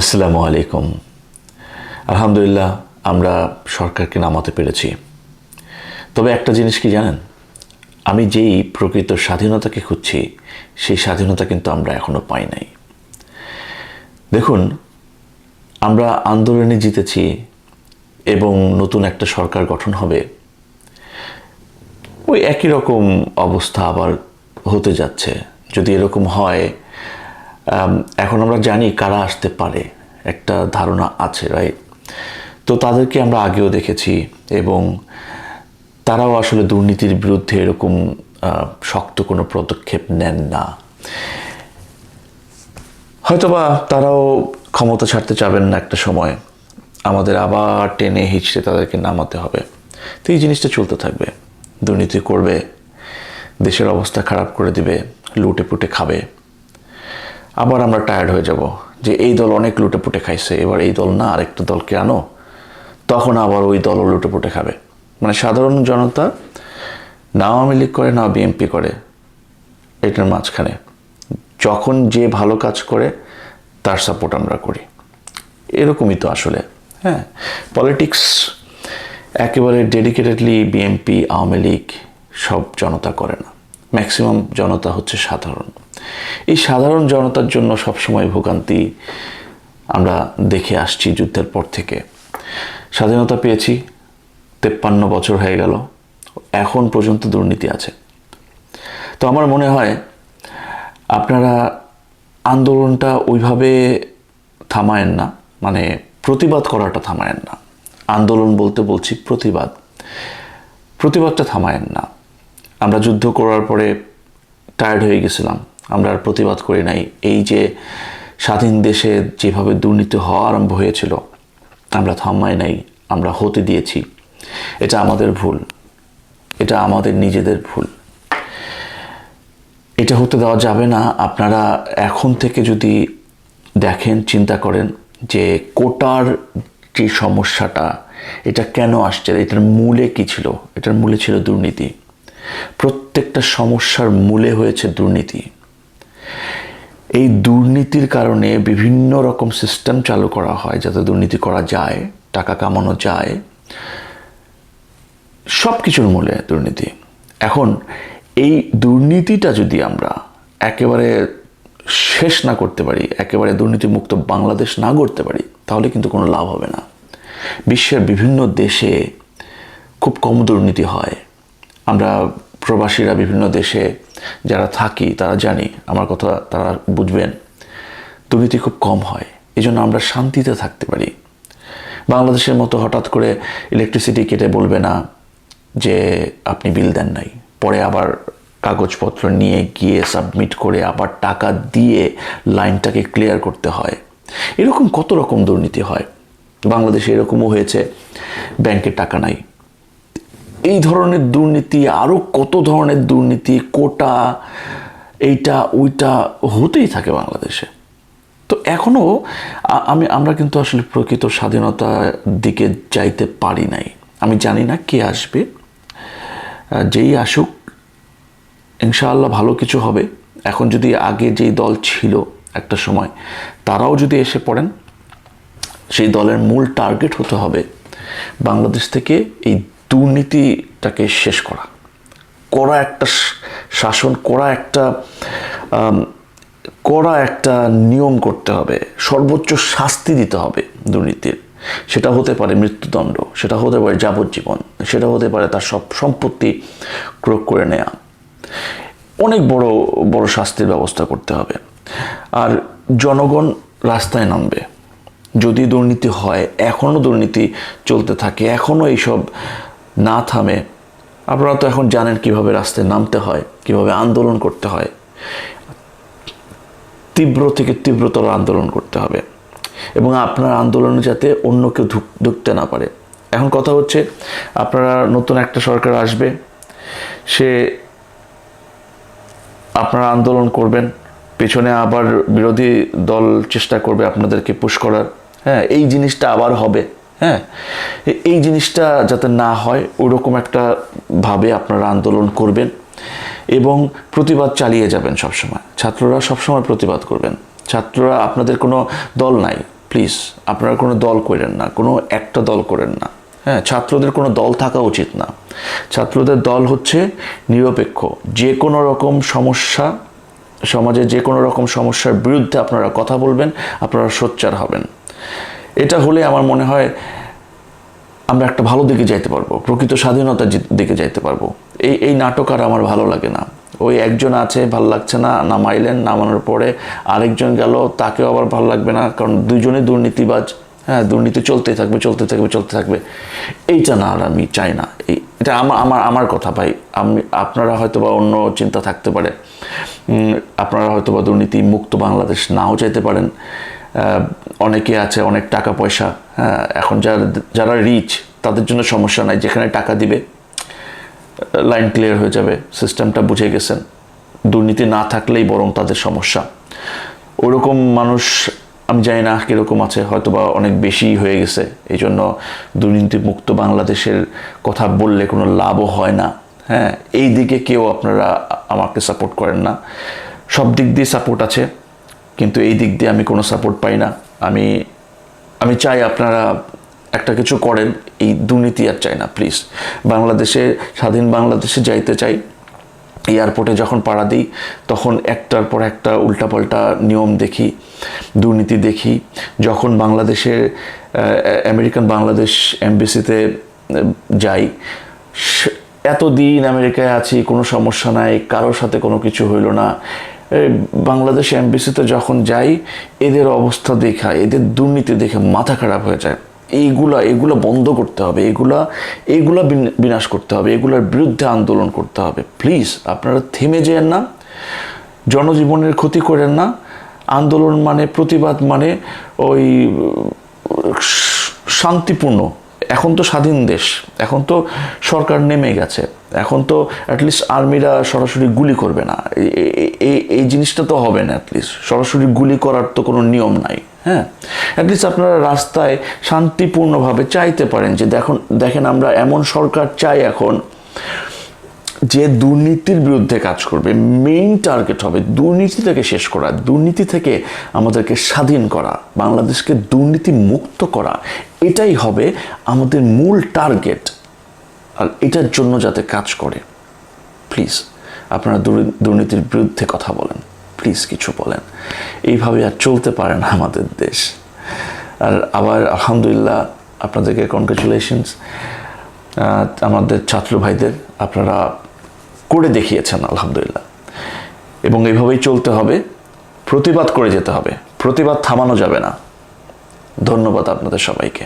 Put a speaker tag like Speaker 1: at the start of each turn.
Speaker 1: আসসালামু আলাইকুম। আলহামদুলিল্লাহ, আমরা সরকারকে নামাতে পেরেছি। তবে একটা জিনিস কি জানেন? আমি যেই প্রকৃত স্বাধীনতাকে খুঁজছি, সেই স্বাধীনতা কিন্তু আমরা এখনও পাই নাই। দেখুন, আমরা আন্দোলনে জিতেছি এবং নতুন একটা সরকার গঠন হবে। ওই একই রকম অবস্থা আবার হতে যাচ্ছে। যদি এরকম হয় এখন আমরা জানি কারা আসতে পারে। একটা ধারণা আছে রাইট তো তাদেরকে আমরা আগেও দেখেছি এবং তারাও আসলে দুর্নীতির বিরুদ্ধে এরকম শক্ত কোনো পদক্ষেপ নেন না। হয়তোবা তারাও ক্ষমতা ছাড়তে চাবেন না একটা সময়। আমাদের আবার টেনে হিচড়ে তাদেরকে নামাতে হবে। তো এই জিনিসটা চলতে থাকবে। দুর্নীতি করবে, দেশের অবস্থা খারাপ করে দিবে লুটে পুটে খাবে। আবার আমরা টায়ার্ড হয়ে যাব যে এই দল অনেক লুটে পুটে খাইছে, এবার এই দল না আরেকটা দলকে আনো? তখন আবার ওই দলও লুটে পুটে খাবে। মানে সাধারণ জনতা না আওয়ামী লীগ করে, না বিএনপি করে, এটার মাঝখানে। যখন যে ভালো কাজ করে, তার সাপোর্ট আমরা করি। এরকমই তো আসলে। হ্যাঁ পলিটিক্স একেবারে ডেডিকেটেডলি বিএনপি আওয়ামী লীগ সব জনতা করে না। ম্যাক্সিমাম জনতা হচ্ছে সাধারণ। এই সাধারণ জনতার জন্য সবসময় ভোগান্তি আমরা দেখে আসছি যুদ্ধের পর থেকে। স্বাধীনতা পেয়েছি, তেপ্পান্ন বছর হয়ে গেল, এখন পর্যন্ত দুর্নীতি আছে। তো আমার মনে হয় আপনারা আন্দোলনটা ওইভাবে থামায়েন না মানে প্রতিবাদ করাটা থামায়েন না। আন্দোলন বলতে বলছি প্রতিবাদ। প্রতিবাদটা থামায়েন না। আমরা যুদ্ধ করার পরে টায়ার্ড হয়ে গেছিলাম। আমরা আর প্রতিবাদ করি নাই। এই যে স্বাধীন দেশে যেভাবে দুর্নীতি হওয়া আরম্ভ হয়েছিল, আমরা থামাই নাই, আমরা হতে দিয়েছি। এটা আমাদের ভুল। এটা আমাদের নিজেদের ভুল। এটা হতে দেওয়া যাবে না। আপনারা এখন থেকে যদি দেখেন, চিন্তা করেন যে কোটার যে সমস্যাটা, এটা কেন আসছে? এটার মূলে কি ছিল? এটার মূলে ছিল দুর্নীতি। প্রত্যেকটা সমস্যার মূলে হয়েছে দুর্নীতি। এই দুর্নীতির কারণে বিভিন্ন রকম সিস্টেম চালু করা হয়, যাতে দুর্নীতি করা যায়, টাকা কামানো যায়। সব কিছুর মূলে দুর্নীতি। এখন এই দুর্নীতিটা যদি আমরা একেবারে শেষ না করতে পারি, একেবারে দুর্নীতিমুক্ত বাংলাদেশ না করতে পারি, তাহলে কিন্তু কোনো লাভ হবে না। বিশ্বের বিভিন্ন দেশে খুব কম দুর্নীতি হয়। আমরা প্রবাসীরা বিভিন্ন দেশে যারা থাকি, তারা জানি, আমার কথা তারা বুঝবেন। দুর্নীতি খুব কম হয় এই জন্য আমরা শান্তিতে থাকতে পারি। বাংলাদেশের মতো হঠাৎ করে ইলেকট্রিসিটি কেটে বলবে না যে আপনি বিল দেন নাই। পরে আবার কাগজপত্র নিয়ে গিয়ে সাবমিট করে আবার টাকা দিয়ে লাইনটাকে ক্লিয়ার করতে হয়। এরকম কত রকম দুর্নীতি হয়? বাংলাদেশে এরকমও হয়েছে ব্যাংকে টাকা নাই। এই ধরনের দুর্নীতি আরও কত ধরনের দুর্নীতি, কোটা, এইটা, ওইটা হতেই থাকে বাংলাদেশে। তো এখনও আমি, আমরা কিন্তু আসলে প্রকৃত স্বাধীনতার দিকে যাইতে পারি নাই। আমি জানি না কে আসবে। যেই আসুক, ইনশাআল্লাহ ভালো কিছু হবে। এখন যদি আগে যেই দল ছিল একটা সময়, তারাও যদি এসে পড়েন, সেই দলের মূল টার্গেট হতে হবে বাংলাদেশ থেকে এই দুর্নীতিটাকে শেষ করা। কড়া একটা শাসন করা একটা কড়া একটা নিয়ম করতে হবে। সর্বোচ্চ শাস্তি দিতে হবে দুর্নীতির। সেটা হতে পারে মৃত্যুদণ্ড, সেটা হতে পারে যাবজ্জীবন, সেটা হতে পারে তার সব সম্পত্তি ক্রোক করে নেওয়া অনেক বড় বড় শাস্তির ব্যবস্থা করতে হবে। আর জনগণ রাস্তায় নামবে। যদি দুর্নীতি হয় এখনও দুর্নীতি চলতে থাকে এখনও এইসব না থামে। আপনারা তো এখন জানেন কীভাবে রাস্তায় নামতে হয়, কীভাবে আন্দোলন করতে হয়। তীব্র থেকে তীব্রতর আন্দোলন করতে হবে। এবং আপনার আন্দোলনে যাতে অন্য কেউ ঢুক- ঢুকতে না পারে। এখন কথা হচ্ছে, আপনারা নতুন একটা সরকার আসবে, সে আপনারা আন্দোলন করবেন, পেছনে আবার বিরোধী দল চেষ্টা করবে আপনাদেরকে পুশ করার। হ্যাঁ এই জিনিসটা আবার হবে। হ্যাঁ? এই জিনিসটা যাতে না হয়, ওরকম একটা ভাবে আপনারা আন্দোলন করবেন এবং প্রতিবাদ চালিয়ে যাবেন সবসময়। ছাত্ররা সবসময় প্রতিবাদ করবেন। ছাত্ররা, আপনাদের কোনো দল নাই প্লিজ আপনারা কোনো দল করেন না, কোনো একটা দল করেন না। হ্যাঁ ছাত্রদের কোনো দল থাকা উচিত না। ছাত্রদের দল হচ্ছে নিরপেক্ষ। যে কোনো রকম সমস্যা, সমাজে যে কোনো রকম সমস্যার বিরুদ্ধে আপনারা কথা বলবেন, আপনারা সোচ্চার হবেন। এটা হলে আমার মনে হয় আমরা একটা ভালো দিকে যাইতে পারব, প্রকৃত স্বাধীনতার দিকে যাইতে পারব। এই এই নাটক আর আমার ভালো লাগে না। ওই একজন আছে, ভালো লাগছে না, নামাইলেন, নামানোর পরে আরেকজন গেল, তাকেও আবার ভালো লাগবে না, কারণ দুজনে দুর্নীতিবাজ। হ্যাঁ দুর্নীতি চলতেই থাকবে চলতে থাকবে চলতে থাকবে। এইটা না আর আমি চাই না। এই, এটা আমার আমার আমার কথা ভাই। আমি, আপনারা হয়তো বা অন্য চিন্তা থাকতে পারে। আপনারা হয়তো বা দুর্নীতি মুক্ত বাংলাদেশ নাও চাইতে পারেন। অনেকে আছে, অনেক টাকা পয়সা হ্যাঁ এখন যারা যারা রিচ তাদের জন্য সমস্যা নাই, যেখানে টাকা দিবে লাইন ক্লিয়ার হয়ে যাবে সিস্টেমটা বুঝে গেছেন। দুর্নীতি না থাকলেই বরং তাদের সমস্যা। ওরকম মানুষ, আমি জানি না কীরকম আছে হয়তো বা অনেক বেশি হয়ে গেছে এই জন্য দুর্নীতি মুক্ত বাংলাদেশের কথা বললে কোনো লাভও হয় না। হ্যাঁ এই দিকে কেউ আপনারা আমাকে সাপোর্ট করেন না। সব দিক দিয়ে সাপোর্ট আছে। কিন্তু এই দিক দিয়ে আমি কোনো সাপোর্ট পাই না। আমি আমি চাই আপনারা একটা কিছু করেন, এই দুর্নীতি আর চাই না প্লিজ বাংলাদেশে, স্বাধীন বাংলাদেশে যাইতে চাই। এয়ারপোর্টে যখন পাড়া দিই, তখন একটার পর একটা উল্টাপাল্টা নিয়ম দেখি, দুর্নীতি দেখি। যখন বাংলাদেশের আমেরিকান বাংলাদেশ এমবিসিতে যাই এতদিন আমেরিকায় আছি, কোনো সমস্যা নাই, কারোর সাথে কোনো কিছু হইল না। বাংলাদেশ এমবিসিতে যখন যাই, এদের অবস্থা দেখা, এদের দুর্নীতি দেখে মাথা খারাপ হয়ে যায়। এইগুলা, এগুলো বন্ধ করতে হবে, এগুলা এগুলা বিনাশ করতে হবে, এগুলোর বিরুদ্ধে আন্দোলন করতে হবে। প্লিজ আপনারা থেমে যেন না, জনজীবনের ক্ষতি করেন না। আন্দোলন মানে প্রতিবাদ মানে ওই শান্তিপূর্ণ এখন তো স্বাধীন দেশ, এখন তো সরকার নেমে গেছে, এখন তো অ্যাটলিস্ট আর্মিরা সরাসরি গুলি করবে না। এই- এই- জিনিসটা তো হবে না অ্যাটলিস্ট সরাসরি গুলি করার তো কোনো নিয়ম নাই হ্যাঁ? অ্যাটলিস্ট আপনারা রাস্তায় শান্তিপূর্ণভাবে চাইতে পারেন যে দেখুন, দেখেন আমরা এমন সরকার চাই এখন যে দুর্নীতির বিরুদ্ধে কাজ করবে মেইন টার্গেট হবে দুর্নীতি থেকে শেষ করা, দুর্নীতি থেকে আমাদেরকে স্বাধীন করা, বাংলাদেশকে দুর্নীতি মুক্ত করা, এটাই হবে আমাদের মূল টার্গেট আর এটার জন্য যাতে কাজ করে প্লিজ আপনারা দুর্নীতির বিরুদ্ধে কথা বলেন প্লিজ কিছু বলেন। এইভাবে আর চলতে পারে না আমাদের দেশ। আর আবার আলহামদুলিল্লাহ, আপনাদেরকে কনগ্রেচুলেশনস আমাদের ছাত্র ভাইদের আপনারা করে দেখিয়েছেন, আলহামদুলিল্লাহ। এবং এইভাবেই চলতে হবে, প্রতিবাদ করে যেতে হবে, প্রতিবাদ থামানো যাবে না। ধন্যবাদ আপনাদের সবাইকে।